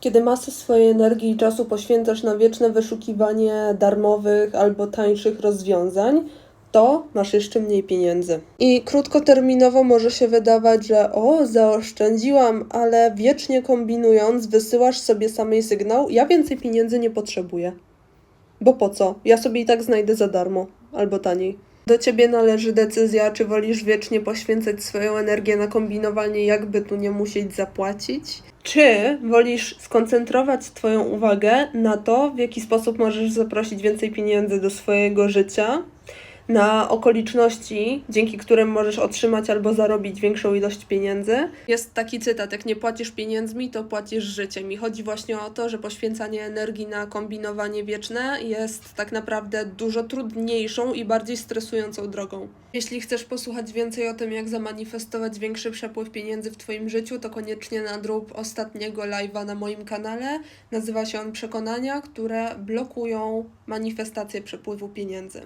Kiedy masę swojej energii i czasu poświęcasz na wieczne wyszukiwanie darmowych albo tańszych rozwiązań, to masz jeszcze mniej pieniędzy. I krótkoterminowo może się wydawać, że o, zaoszczędziłam, ale wiecznie kombinując, wysyłasz sobie samej sygnał: Ja więcej pieniędzy nie potrzebuję. Bo po co? Ja sobie i tak znajdę za darmo albo taniej. Do ciebie należy decyzja, czy wolisz wiecznie poświęcać swoją energię na kombinowanie, jakby tu nie musieć zapłacić, czy wolisz skoncentrować Twoją uwagę na to, w jaki sposób możesz zaprosić więcej pieniędzy do swojego życia, na okoliczności, dzięki którym możesz otrzymać albo zarobić większą ilość pieniędzy. Jest taki cytat: Jak nie płacisz pieniędzmi, to płacisz życiem. I chodzi właśnie o to, że poświęcanie energii na kombinowanie wieczne jest tak naprawdę dużo trudniejszą i bardziej stresującą drogą. Jeśli chcesz posłuchać więcej o tym, jak zamanifestować większy przepływ pieniędzy w Twoim życiu, to koniecznie nadrób ostatniego live'a na moim kanale. Nazywa się on Przekonania, które blokują manifestację przepływu pieniędzy.